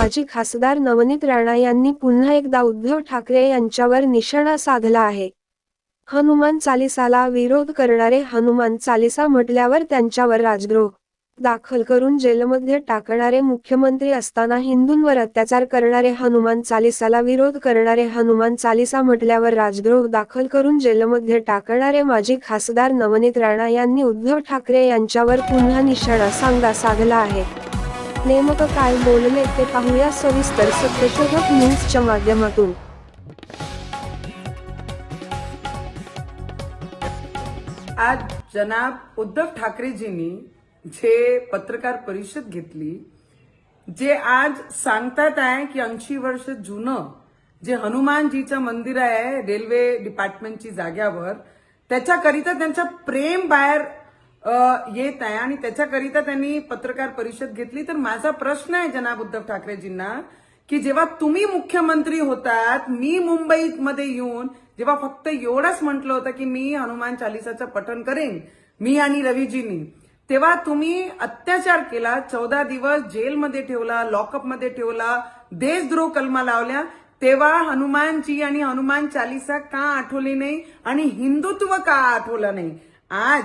माजी खासदार नवनीत राणा यांनी पुन्हा एकदा उद्धव ठाकरे यांच्यावर निशाणा साधला आहे. हनुमान चालिसाला विरोध करणारे हनुमान चालिसा म्हटल्यावर त्यांच्यावर राजद्रोह दाखल करून जेलमध्ये टाकणारे मुख्यमंत्री असताना हिंदूंवर अत्याचार करणारे हनुमान चालिसाला विरोध करणारे हनुमान चालिसा म्हटल्यावर राजद्रोह दाखल करून जेलमध्ये टाकणारे माजी खासदार नवनीत राणा यांनी उद्धव ठाकरे यांच्यावर पुन्हा निशाणा सांगा साधला आहे. नेमकं काय बोलले ते पाहूया. सविस्तर सत्यशोधक न्यूजच्या माध्यमातून. आज जनाब उद्धव ठाकरेजींनी जे पत्रकार परिषद घेतली जे आज सांगतात आहे की ऐंशी वर्ष जुनं जे हनुमानजीचं मंदिर आहे रेल्वे डिपार्टमेंटची जाग्यावर त्याच्याकरिता त्यांचं प्रेम बाहेर येत आहे आणि त्याच्याकरिता त्यांनी पत्रकार परिषद घेतली. तर माझा प्रश्न आहे जनाब उद्धव ठाकरेजींना की जेव्हा तुम्ही मुख्यमंत्री होतात मी मुंबईमध्ये येऊन जेव्हा फक्त एवढंच म्हटलं होतं की मी हनुमान चालिसाचं पठन करेन मी आणि रवीजींनी तेव्हा तुम्ही अत्याचार केला चौदा दिवस जेलमध्ये ठेवला लॉकअपमध्ये ठेवला देशद्रोह कलमा लावल्या तेव्हा हनुमानजी आणि हनुमान चालिसा का आठवली नाही आणि हिंदुत्व का आठवलं नाही? आज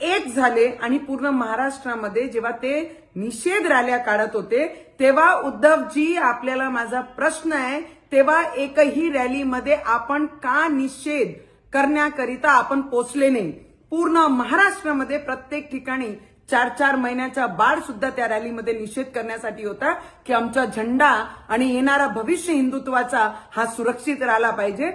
एक झाले आणि पूर्ण महाराष्ट्रामध्ये जेव्हा ते निषेध रॅल्या काढत होते तेव्हा उद्धवजी आपल्याला माझा प्रश्न आहे तेव्हा एकही रॅलीमध्ये आपण का निषेध करण्याकरिता आपण पोचले नाही? पूर्ण महाराष्ट्रामध्ये प्रत्येक ठिकाणी चार चार महिन्याचा बाळ सुद्धा त्या रॅलीमध्ये निषेध करण्यासाठी होता की आमचा झेंडा आणि येणारा भविष्य हिंदुत्वाचा हा सुरक्षित राहिला पाहिजे.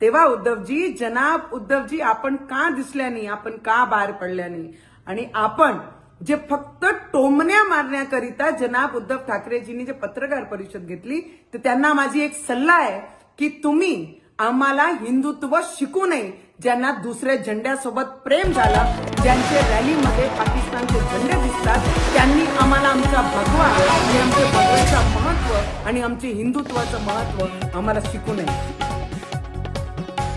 तेव्हा उद्धवजी जनाब उद्धवजी आपण का दिसल्या नाही? आपण का बाहेर पडल्या नाही? आणि आपण जे फक्त टोमण्या मारण्याकरिता जनाब उद्धव ठाकरेजींनी जे पत्रकार परिषद घेतली तर त्यांना माझी एक सल्ला आहे की तुम्ही आम्हाला हिंदुत्व शिकू नये ज्यांना दुसऱ्या झेंड्यासोबत प्रेम झाला ज्यांचे रॅलीमध्ये पाकिस्तानचे झेंडे दिसतात त्यांनी आम्हाला आमचा भगवा आणि आमच्या भगवाचं महत्त्व आणि आमचे हिंदुत्वाचं महत्त्व आम्हाला शिकू नये.